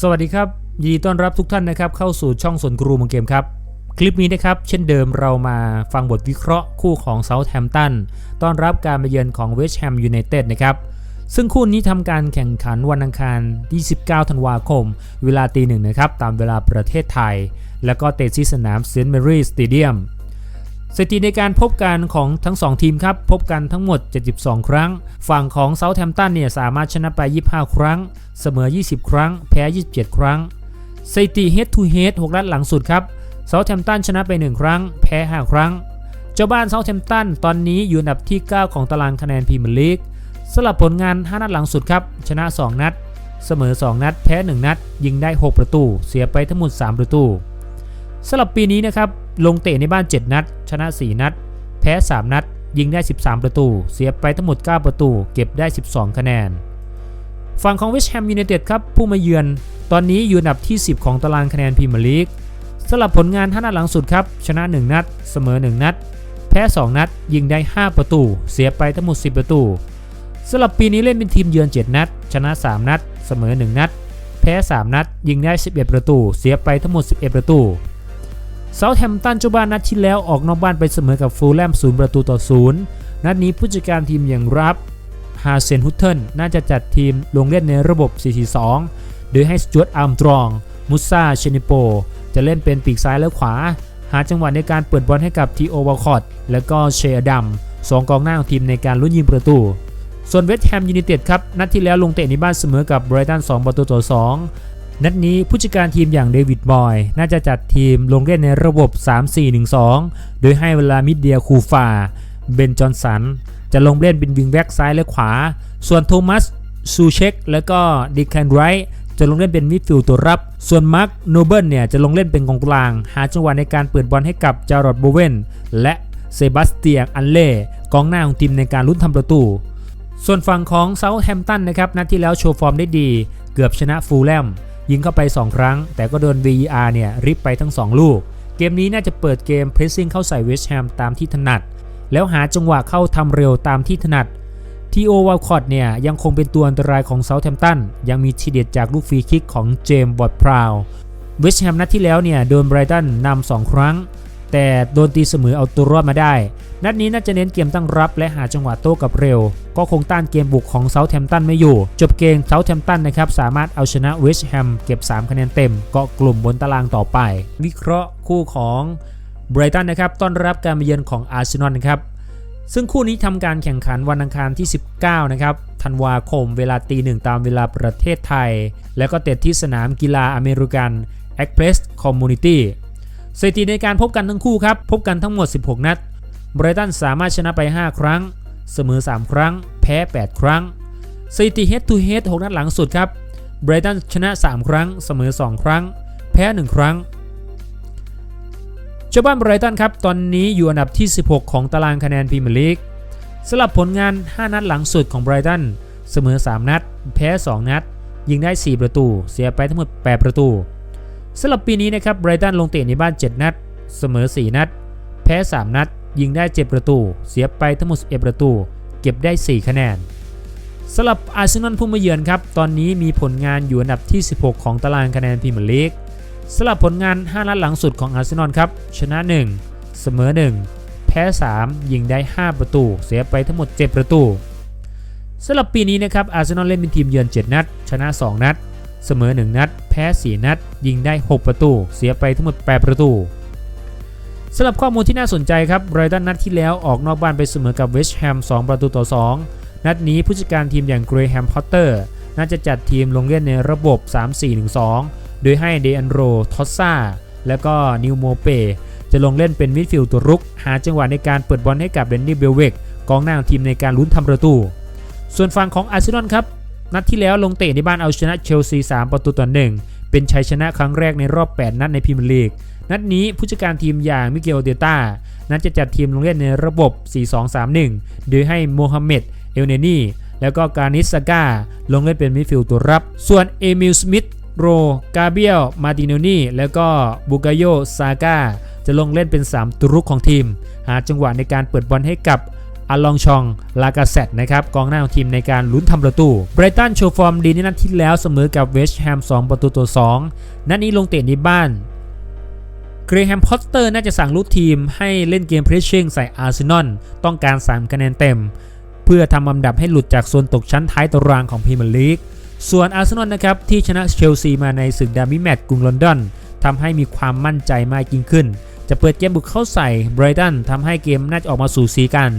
สวัสดีครับยินดีต้อนรับทุกท่านนะครับเข้าสู่ช่องสวนกรูมังเกมครับ คลิปนี้นะครับ เช่นเดิมเรามาฟังบทวิเคราะห์คู่ของเซาท์แฮมป์ตันต้อนรับการมาเยือนของเวสต์แฮมยูไนเต็ดนะครับซึ่งคู่นี้ทำการแข่งขันวันอังคารที่19ธันวาคม เวลาตีหนึ่งนะครับตามเวลาประเทศไทย แล้วก็เตะที่สนามเซนต์แมรี่สเตเดียม สถิติในการพบกันของทั้ง 2 ทีมครับ พบกันทั้งหมด 72 ครั้ง ฝั่งของเซาท์แฮมป์ตันเนี่ยสามารถชนะไป 25 ครั้ง เสมอ 20 ครั้ง แพ้ 27 ครั้งสถิติ head to head 6นัดหลังสุดครับเซาท์แฮมป์ตันชนะไป 1 ครั้ง แพ้ 5 ครั้ง เจ้าบ้านเซาท์แฮมป์ตันตอนนี้อยู่อันดับที่ 9 ของตารางคะแนนพรีเมียร์ลีกสลับผลงาน 5 นัดหลังสุดครับ ชนะ 2 นัด เสมอ 2 นัด แพ้ 1 นัด ยิงได้ 6 ประตู เสียไปทั้งหมด 3 ประตูสำหรับปีนี้นะครับ ลงเตะในบ้าน 7 นัด ชนะ 4 นัด แพ้ 3 นัด ยิงได้ 13 ประตู เสียไปทั้งหมด 9 ประตู เก็บได้ 12 คะแนน ฝั่งของเวสต์แฮมยูไนเต็ดครับ ผู้มาเยือน ตอนนี้อยู่อันดับที่ 10 ของตารางคะแนนพรีเมียร์ลีกสำหรับผลงาน5นัดหลังสุดครับ ชนะ 1 นัด เสมอ 1 นัด แพ้ 2 นัด ยิงได้ 5 ประตู เสียไปทั้งหมด 10 ประตูสำหรับปีนี้เล่นเป็นทีมเยือน 7 นัด ชนะ 3 นัด เสมอ 1 นัด แพ้ 3 นัด ยิงได้ 11 ประตู เสียไปทั้งหมด 11 ประตู เซาท์แฮมตันเจ้าบ้านนัดที่แล้วออกนอกบ้านไปเสมอกับฟูลแลม0ประตูต่อ0นัดนี้ผู้จัดการทีมอย่างรับฮาเซนฮุตเทิลน่าจะจัดทีมลงเล่นในระบบ 4-4-2 โดยให้สจวตอาร์มตรอง มุซาเชนิโป จะเล่นเป็นปีกซ้ายและขวา หาจังหวะในการเปิดบอลให้กับทีโอวาคอตและก็เชอดัมสองกองหน้าของทีมในการลุ้นยิงประตู ส่วนเวสต์แฮมยูไนเต็ดครับ นัดที่แล้วลงเตะในบ้านเสมอกับไบรตัน2 ประตูต่อ 2 นัดนี้ผู้จัดการทีมอย่างเดวิดบอย น่าจะจัดทีมลงเล่นในระบบ 3-4-1-2 โดยให้เวลามิดเดียคูฟา เบนจอนสัน จะลงเล่นเป็นวิงแบ็กซ้ายและขวา ส่วนโทมัสซูเชคและก็ดิคแคนไรท์จะลงเล่นเป็นมิดฟิลด์ตัวรับ ส่วนมาร์คโนเบิลเนี่ยจะลงเล่นเป็นกองกลาง หาจังหวะในการเปิดบอลให้กับจารอดโบเวนและเซบาสเตียนอันเล่กองหน้าของทีมในการลุ้นทำประตู ส่วนฝั่งของเซาท์แฮมป์ตันนะครับนัดที่แล้วโชว์ฟอร์มได้ดี เกือบชนะฟูลแลม ยิงเข้าไป 2 ครั้ง แต่ก็โดน VAR เนี่ยริบไปทั้ง 2 ลูก เกมนี้น่าจะเปิดเกมเพรสซิ่งเข้าใส่เวสต์แฮมตามที่ถนัด แล้วหาจังหวะเข้าทำเร็วตามที่ถนัดทีโอวาลคอตเนี่ยยังคงเป็นตัวอันตรายของเซาท์แฮมป์ตันยังมีทีเด็ดจากลูกฟรีคิกของเจมส์บอดพราวเวสต์แฮมนัดที่แล้วเนี่ยโดนไบรตันนำ2ครั้ง แต่โดนตีเสมอเอาตัวรอดมาได้ นัดนี้น่าจะเน้นเกมตั้งรับและหาจังหวะโต้กับเร็ว ก็คงต้านเกมบุกของเซาท์แฮมป์ตันไม่อยู่ จบเกมเซาท์แฮมป์ตันนะครับสามารถเอาชนะเวสต์แฮมเก็บ 3 คะแนนเต็มเกาะกลุ่มบนตารางต่อไป วิเคราะห์คู่ของไบรตันนะครับต้อนรับการมาเยือนของอาร์เซนอลนะครับซึ่งคู่นี้ทำการแข่งขันวันอังคารที่ 19 นะครับ ธันวาคมเวลาตีหนึ่งตามเวลาประเทศไทย แล้วก็เตะที่สนามกีฬาอเมริกัน e x p r e s s Community สถิติในการพบกันทั้งคู่ครับ พบกันทั้งหมด 16 นัดไบรตันสามารถชนะไป 5 ครั้ง เสมอ 3 ครั้ง แพ้ 8 ครั้งสถิติ head to head 6 นัดหลังสุดครับไบรตันชนะ 3 ครั้ง เสมอ 2 ครั้ง แพ้ 1 ครั้งเจ้าบ้านไบรตันครับ ตอนนี้อยู่อันดับที่ 16 ของตารางคะแนนพรีเมียร์ลีกสำหรับผลงาน 5 นัดหลังสุดของไบรตันเสมอ 3 นัด แพ้ 2 นัด ยิงได้ 4 ประตู เสียไปทั้งหมด 8 ประตู สำหรับปีนี้นะครับไบรตันลงเตะในบ้าน 7 นัด เสมอ 4 นัด แพ้ 3 นัด ยิงได้ 7 ประตู เสียไปทั้งหมด11ประตู เก็บได้ 4 คะแนนสำหรับอาร์เซนอลผู้มาเยือนครับ ตอนนี้มีผลงานอยู่อันดับที่ 16 ของตารางคะแนนพรีเมียร์ลีกสำหรับผลงาน 5 นัดหลังสุดของอาร์เซนอลครับ ชนะ 1 เสมอ 1 แพ้ 3 ยิงได้ 5 ประตู เสียไปทั้งหมด 7 ประตูสำหรับปีนี้นะครับอาร์เซนอลเล่นเป็นทีมเยือน 7 นัด ชนะ 2 นัด เสมอ 1 นัด แพ้ 4 นัด ยิงได้ 6 ประตู เสียไปทั้งหมด 8 ประตูสำหรับข้อมูลที่น่าสนใจครับไรตันนัดที่แล้วออกนอกบ้านไปเสมอกับเวสต์แฮม 2 ประตูต่อ 2 นัดนี้ผู้จัดการทีมอย่างเกรแฮมพอตเตอร์น่าจะจัดทีมลงเล่นในระบบ 3-4-1-2 โดยให้เดอันโร ทอสซาและก็นิวโมเป จะลงเล่นเป็นมิดฟิลด์ตัวรุก หาจังหวะในการเปิดบอลให้กับเดนนี่เบลเวกกองหน้าของทีมในการลุ้นทำประตู ส่วนฝั่งของอาร์เซนอลครับ นัดที่แล้วลงเตะในบ้านเอาชนะเชลซี 3 ประตูต่อหนึ่งเป็นชัยชนะครั้งแรกในรอบ 8 นัดในพรีเมียร์ลีก นัดนี้ผู้จัดการทีมอย่างมิเกลเดต้านั้นจะจัดทีมลงเล่นในระบบ 4-2-3-1 โดยให้โมฮัมเหม็ดเอลเนนีแล้วก็การนิสซาก้าลงเล่นเป็นมิดฟิลด์ตัวรับ ส่วนเอมิลสมิธโร กาเบียล มาติโนนีแล้วก็บุกาโยซาก้าจะลงเล่นเป็น 3ตัวรุกของทีม หาจังหวะในการเปิดบอลให้กับ อาลองชอง ลากาเซตนะครับกองหน้าของทีมในการลุ้นทำประตูไบรตันโชว์ฟอร์มดีในนัดที่แล้วเสมอกับเวสต์แฮม2 ประตูต่อ2นัดนี้ลงเตะในบ้านเกรแฮมพอตเตอร์น่าจะสั่งลูกทีมให้เล่นเกมเพรสชิ่งใส่อาร์เซนอลต้องการ 3 คะแนนเต็ม เพื่อทำอันดับให้หลุดจากโซนตกชั้นท้ายตารางของพรีเมียร์ลีกส่วนอาร์เซนอลนะครับที่ชนะเชลซีมาในศึกดาร์บี้แมตช์กรุงลอนดอนทำให้มีความมั่นใจมากยิ่งขึ้น จะเปิดเกมบุกเข้าใส่ไบรตันทำให้เกมน่าจะออกมาสู่สีกัน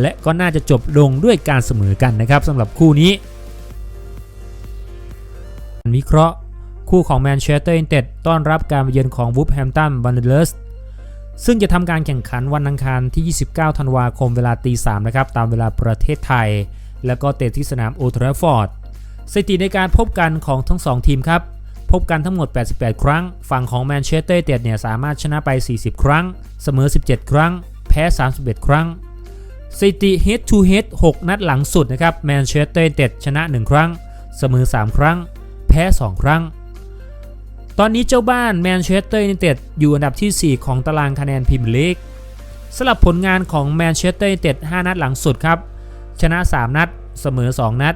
และก็น่าจะจบลงด้วยการเสมอกันนะครับสำหรับคู่นี้วิเคราะห์คู่ของแมนเชสเตอร์ยูไนเต็ดต้อนรับการเยือนของวูฟแฮมตันบันเดอร์สซึ่งจะทำการแข่งขันวันอังคารที่ 29 ธันวาคมเวลาตี3นะครับตามเวลาประเทศไทย แล้วก็เตะที่สนามโอทราฟฟอร์ดสถิติในการพบกันของทั้ง 2 ทีมครับ พบกันทั้งหมด 88 ครั้ง ฝั่งของแมนเชสเตอร์ยูไนเต็ดเนี่ยสามารถชนะไป 40 ครั้ง เสมอ 17 ครั้ง แพ้ 31 ครั้ง สถิติ head to head 6 นัดหลังสุดนะครับแมนเชสเตอร์ยูไนเต็ดชนะ 1 ครั้ง เสมอ 3 ครั้ง แพ้ 2 ครั้ง ตอนนี้เจ้าบ้านแมนเชสเตอร์ยูไนเต็ดอยู่อันดับที่ 4 ของตารางคะแนนพรีเมียร์ลีกสลับผลงานของแมนเชสเตอร์ยูไนเต็ด5นัดหลังสุดครับ ชนะ 3 นัด เสมอ 2 นัด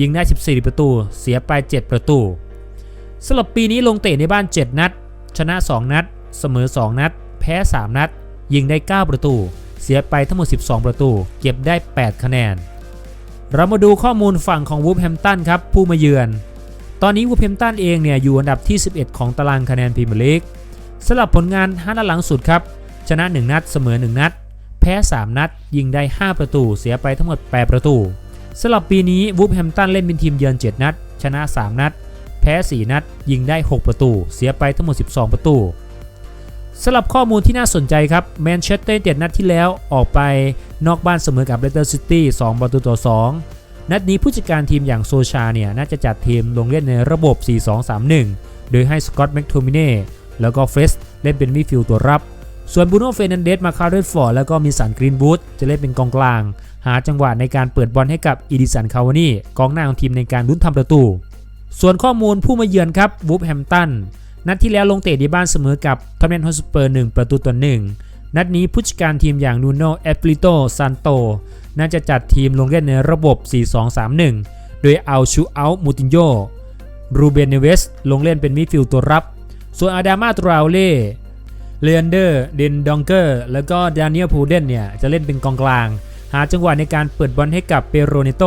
ยิงได้ 14 ประตู เสียไป 7 ประตูสำหรับปีนี้ลงเตะในบ้าน 7 นัด ชนะ 2 นัด เสมอ 2 นัด แพ้ 3 นัด ยิงได้ 9 ประตู เสียไปทั้งหมด 12 ประตู เก็บได้ 8 คะแนน เรามาดูข้อมูลฝั่งของวูฟแฮมตันครับ ผู้มาเยือน ตอนนี้วูฟแฮมตันเองเนี่ยอยู่อันดับที่ 11 ของตารางคะแนนพรีเมียร์ลีกสำหรับผลงาน5นัดหลังสุดครับ ชนะ 1 นัดเสมอ 1 นัด แพ้ 3 นัด ยิงได้ 5 ประตู เสียไปทั้งหมด 8 ประตูสำหรับปีนี้วูฟแฮมตันเล่นเป็นทีมเยือน 7 นัด ชนะ 3 นัด แพ้ 4 นัด ยิงได้ 6 ประตู เสียไปทั้งหมด 12 ประตู สำหรับข้อมูลที่น่าสนใจครับแมนเชสเตอร์เต็ดนัดที่แล้วออกไปนอกบ้านเสมอกับเลสเตอร์ซิตี้2ประตูต่อ 2 นัดนี้ผู้จัดการทีมอย่างโซชาเนี่ยน่าจะจัดทีมลงเล่นในระบบ 4-2-3-1 โดยให้สกอตต์แม็กโทมิเน่แล้วก็เฟรสเล่นเป็นมิดฟิลด์ตัวรับ ส่วนบูโน่เฟรนันเดสมาคาร์เรตฟอร์แล้วก็มีสันกรีนบูธจะเล่นเป็นกองกลาง หาจังหวะในการเปิดบอลให้กับอีดิสันคาวานี่กองหน้าของทีมในการลุ้นทำประตู ส่วนข้อมูลผู้มาเยือนครับวูฟแฮมตัน นัดที่แล้วลงเตะในบ้านเสมอกับทอมเนนฮอสเปอร์1ประตูต่อ1นัดนี้ผู้จัดการทีมอย่างนูโนเอปลิโตซานโตน่าจะจัดทีมลงเล่นในระบบ 4-2-3-1 โดยเอาชูอัลมูตินโยรูเบนเนเวสลงเล่นเป็นมิดฟิลด์ตัวรับ ส่วนอาดามาตราเล่เลนเดอร์เดนดองเกอร์แล้วก็ดานิเอลพูเดนเนี่ยจะเล่นเป็นกองกลาง หาจังหวะในการเปิดบอลให้กับเปโรเนโต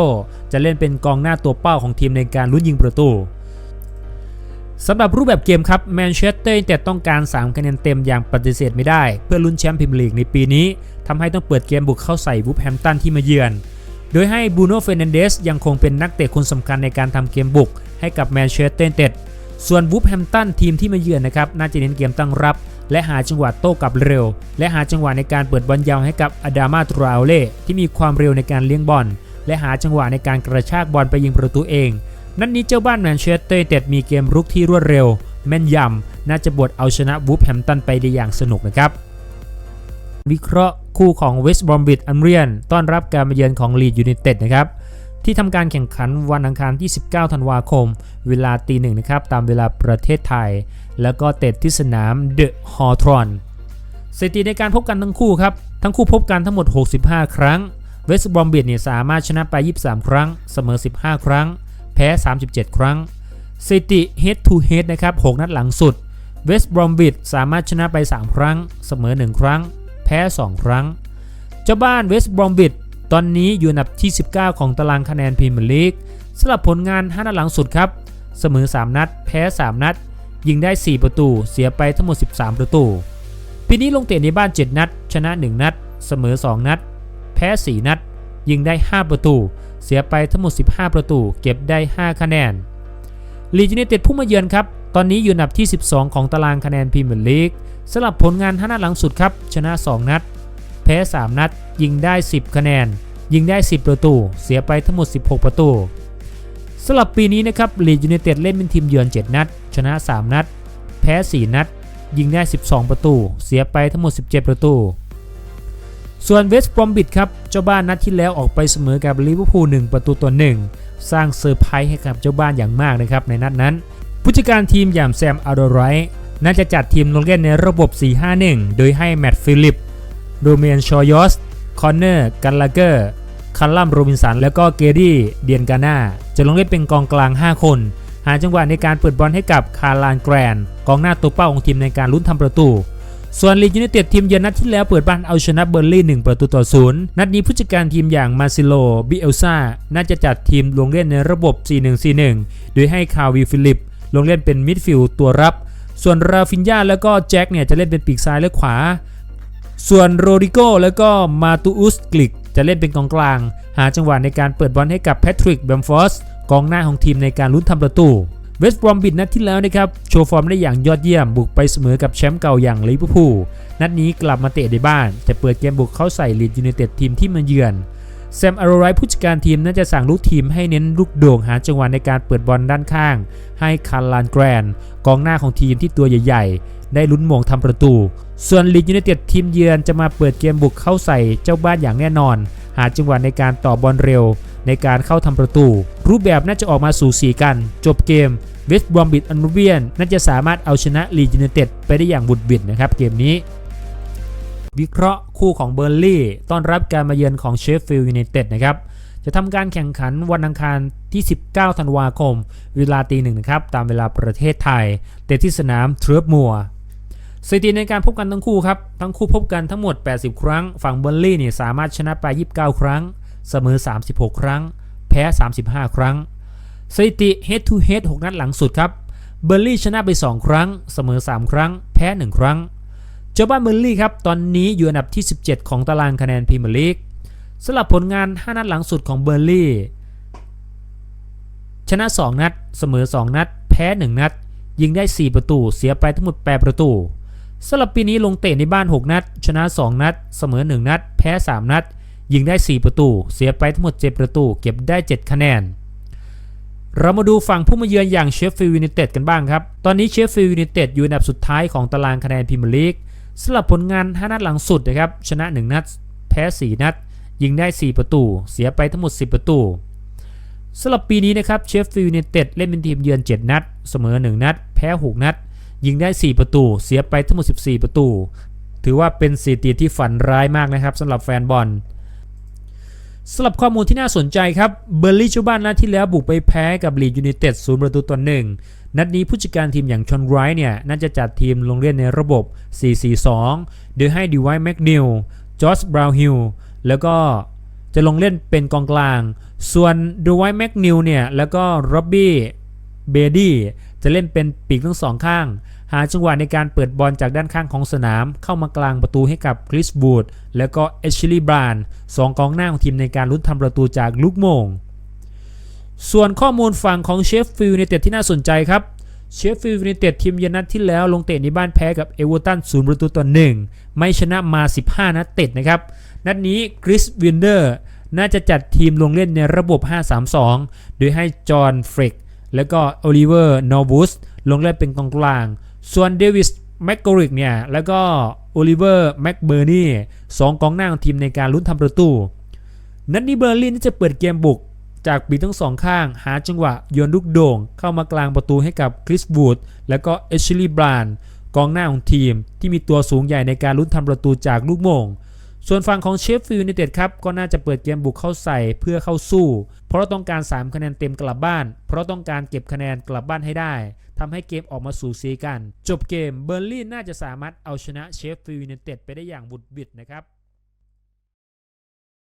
จะเล่นเป็นกองหน้าตัวเป้าของทีมในการลุ้นยิงประตู สำหรับรูปแบบเกมครับแมนเชสเตอร์ยูไนเต็ดต้องการ 3 คะแนนเต็มอย่างปฏิเสธไม่ได้ เพื่อลุ้นแชมป์พรีเมียร์ลีกในปีนี้ทำให้ต้องเปิดเกมบุกเข้าใส่วูฟแฮมตันที่มาเยือน โดยให้บูโน่เฟรนันเดสยังคงเป็นนักเตะคนสำคัญในการทำเกมบุก ให้กับแมนเชสเตอร์ยูไนเต็ดส่วนวูฟแฮมตันทีมที่มาเยือนนะครับน่าจะเน้นเกมตั้งรับ และหาจังหวะโต้กลับเร็ว และหาจังหวะในการเปิดบอลยาวให้กับอดามาตราเล่ที่มีความเร็วในการเลี้ยงบอลและหาจังหวะในการกระชากบอลไปยิงประตูเอง นัดนนี้เจ้าบ้านแมนเชสเตอร์เต็ดมีเกมรุกที่รวดเร็ว แม่นยำ น่าจะบดเอาชนะวูฟแฮมตันไปได้อย่างสนุกนะครับ วิเคราะห์คู่ของเวสต์บรอมบิดอันเรียนต้อนรับการมาเยือนของลีดยูไนเต็ดนะครับ ที่ทำการแข่งขันวันอังคารที่ 19 ธันวาคม เวลาตีหนึ่งนะครับ ตามเวลาประเทศไทย แล้วก็เตะที่สนามเดอะฮอทรอนสถิติในการพบกันทั้งคู่ครับ ทั้งคู่พบกันทั้งหมด 65 ครั้ง เวสต์บรอมบิดเนี่ยสามารถชนะไป 23 ครั้ง เสมอ 15 ครั้ง แพ้ 37 ครั้งสถิติ head to head นะครับ 6 นัดหลังสุดเวสต์บรอมบิดสามารถชนะไป 3 ครั้ง เสมอ 1 ครั้ง แพ้ 2 ครั้ง เจ้าบ้านเวสต์บรอมบิดตอนนี้อยู่อันดับที่ 19 ของตารางคะแนนพรีเมียร์ลีกสำหรับผลงาน 5 นัดหลังสุดครับ เสมอ 3 นัด แพ้ 3 นัด ยิงได้ 4 ประตู เสียไปทั้งหมด 13 ประตู ปีนี้ลงเตะในบ้าน 7 นัด ชนะ 1 นัด เสมอ 2 นัด แพ้ 4 นัด ยิงได้ 5 ประตู เสียไปทั้งหมด 15 ประตู เก็บได้ 5 คะแนนลีดยูไนเต็ดผู้มาเยือนครับ ตอนนี้อยู่อันดับที่ 12 ของตารางคะแนนพรีเมียร์ลีกสำหรับผลงาน5นัดหลังสุดครับ ชนะ 2 นัด แพ้ 3 นัด ยิงได้ 10 คะแนน ยิงได้ 10 ประตู เสียไปทั้งหมด 16 ประตูสำหรับปีนี้นะครับลีดยูไนเต็ดเล่นเป็นทีมเยือน 7 นัด ชนะ 3 นัด แพ้ 4 นัด ยิงได้ 12 ประตู เสียไปทั้งหมด 17 ประตู ส่วนเวสต์บรอมบิดครับ เจ้าบ้านนัดที่แล้วออกไปเสมอกับลิเวอร์พูล1ประตูต่อ1สร้างเซอร์ไพรส์ให้กับเจ้าบ้านอย่างมากนะครับในนัดนั้น ผู้จัดการทีมอย่างแซมอาร์โดไรท์น่าจะจัดทีมลงเล่นในระบบ 4-5-1 โดยให้แมตต์ฟิลิปโรเมียนชอยอส คอนเนอร์ กันลาเกอร์ คัลลัมโรบินสัน แล้วก็เกรี่เดียนกาน่าจะลงเล่นเป็นกองกลาง 5 คน หาจังหวะในการเปิดบอลให้กับคาร์ลานแกรน กองหน้าตัวเป้าของทีมในการลุ้นทำประตู ส่วนลีดยูไนเต็ดทีมเยือนนัดที่แล้วเปิดบ้านเอาชนะเบอร์ลี่1ประตูต่อศูนย์นัดนี้ผู้จัดการทีมอย่างมาซิโลบิเอลซาน่าจะจัดทีมลงเล่นในระบบ 4-1-4-1 โดยให้คาวิลฟิลิป ลงเล่นเป็นมิดฟิลด์ตัวรับ ส่วนราฟินยาแล้วก็แจ็คเนี่ยจะเล่นเป็นปีกซ้ายและขวา ส่วนโรดิโกแล้วก็มาตูอุสกลิกจะเล่นเป็นกองกลาง หาจังหวะในการเปิดบอลให้กับแพทริกแบมฟอสกองหน้าของทีมในการลุ้นทำประตู เวสต์บรอมบิดนัดที่แล้วนะครับ โชว์ฟอร์มได้อย่างยอดเยี่ยมบุกไปเสมอกับแชมป์เก่าอย่างลิเวอร์พูลนัดนี้กลับมาเตะในบ้าน แต่เปิดเกมบุกเข้าใส่ลีดยูไนเต็ดทีมที่มาเยือนแซมอารไรผู้จัดการทีมน่าจะสั่งลูกทีมให้เน้นลูกโด่งหาจังหวะในการเปิดบอลด้านข้าง ให้คาร์ลานแกรน กองหน้าของทีมที่ตัวใหญ่ ๆ ได้ลุ้นโมงทำประตู ส่วนลีดยูไนเต็ดทีมเยือนจะมาเปิดเกมบุกเข้าใส่เจ้าบ้านอย่างแน่นอน หาจังหวะในการต่อบอลเร็ว ในการเข้าทำประตู รูปแบบน่าจะออกมาสู่สีกัน จบเกมเวสต์บรอมบิดอันเวียนน่าจะสามารถเอาชนะลีดยูไนเต็ดไปได้อย่างบุดบิดนะครับเกมนี้วิเคราะห์คู่ของเบอร์ลี่ต้อนรับการมาเยือนของเชฟฟิลด์ยูไนเต็ดนะครับ จะทำการแข่งขันวันอังคารที่ 19 ธันวาคม เวลาตีหนึ่งนะครับ ตามเวลาประเทศไทย เตะที่สนามเทรฟมัวสถิติในการพบกันทั้งคู่ครับ ทั้งคู่พบกันทั้งหมด 80 ครั้ง ฝั่งเบอร์ลี่เนี่ยสามารถชนะไป 29 ครั้ง เสมอ 36 ครั้ง แพ้ 35 ครั้ง สถิติ head to head 6 นัดหลังสุดครับ เบอร์ลี่ชนะไป 2 ครั้ง เสมอ 3 ครั้ง แพ้ 1 ครั้ง เจ้าบ้านเบอร์ลี่ครับ ตอนนี้อยู่อันดับที่ 17 ของตารางคะแนนพรีเมียร์ลีกสำหรับผลงาน 5 นัดหลังสุดของเบอร์ลี่ ชนะ 2 นัด เสมอ 2 นัด แพ้ 1 นัด ยิงได้ 4 ประตู เสียไปทั้งหมด 8 ประตูสำหรับปีนี้ลงเตะในบ้าน 6 นัด ชนะ 2 นัด เสมอ 1 นัด แพ้ 3 นัด ยิงได้ 4 ประตู เสียไปทั้งหมด 7 ประตู เก็บได้ 7 คะแนน เรามาดูฝั่งผู้มาเยือนอย่างเชฟฟิลด์ยูไนเต็ดกันบ้างครับ ตอนนี้เชฟฟิลด์ยูไนเต็ดอยู่อันดับสุดท้ายของตารางคะแนนพรีเมียร์ลีกสำหรับผลงาน 5 นัดหลังสุดนะครับ ชนะ 1 นัด แพ้ 4 นัด ยิงได้ 4 ประตู เสียไปทั้งหมด 10 ประตูสำหรับปีนี้นะครับเชฟฟิลด์ยูไนเต็ดเล่นเป็นทีมเยือน 7 นัด เสมอ 1 นัด แพ้ 6 นัด ยิงได้ 4 ประตู เสียไปทั้งหมด 14 ประตู ถือว่าเป็นสถิติที่ฝันร้ายมากนะครับสำหรับแฟนบอล สำหรับข้อมูลที่น่าสนใจครับ เบอร์ลี่เจ้าบ้านนัดที่แล้วบุกไปแพ้กับลีดยูไนเต็ดศูนย์ประตูต่อหนึ่งนัดนี้ผู้จัดการทีมอย่างชอนไรท์เนี่ยน่าจะจัดทีมลงเล่นในระบบ 4-4-2 โดยให้ดีไวท์แมกนิลจอร์จบราวน์ฮิลแล้วก็จะลงเล่นเป็นกองกลาง ส่วนดีไวท์แมกนิลเนี่ยแล้วก็ร็อบบี้เบดี้จะเล่นเป็นปีกทั้งสองข้าง หาจังหวะในการเปิดบอลจากด้านข้างของสนาม เข้ามากลางประตูให้กับคริสบูดแล้วก็เอชลีย์บรานสองกองหน้าของทีมในการลุ้นทำประตูจากลูกโมง ส่วนข้อมูลฝั่งของเชฟฟิลด์ยูไนเต็ดที่น่าสนใจครับเชฟฟิลด์ยูไนเต็ดทีมเยือนนัดที่แล้วลงเตะในบ้านแพ้กับเอเวอร์ตันศูนย์ประตูต่อหนึ่งไม่ชนะมา 15 นัดติดนะครับ นัดนี้คริสวินเดอร์น่าจะจัดทีมลงเล่นในระบบ 5-3-2 โดยให้จอห์นเฟรกแล้วก็โอลิเวอร์นอบุสลงเล่นเป็นกองกลาง ส่วนเดวิสแมกกริกเนี่ยแล้วก็โอลิเวอร์แม็กเบอร์นี่สองกองหน้าของทีมในการลุ้นทำประตู นัดนี้เบอร์ลินจะเปิดเกมบุกจากปีทั้งสองข้าง หาจังหวะโยนลูกโด่ง เข้ามากลางประตูให้กับคริสบูดแล้วก็เอชลีย์บรานกองหน้าของทีมที่มีตัวสูงใหญ่ในการลุ้นทำประตูจากลูกโมง ส่วนฝั่งของเชฟฟิลด์ยูไนเต็ดครับ ก็น่าจะเปิดเกมบุกเข้าใส่เพื่อเข้าสู้ เพราะต้องการ 3 คะแนนเต็มกลับบ้าน เพราะต้องการเก็บคะแนนกลับบ้านให้ได้ ทำให้เกมออกมาสู่สีกัน จบเกมเบอร์ลินน่าจะสามารถเอาชนะเชฟฟิลด์ยูไนเต็ดไปได้อย่างบุดบิดนะครับ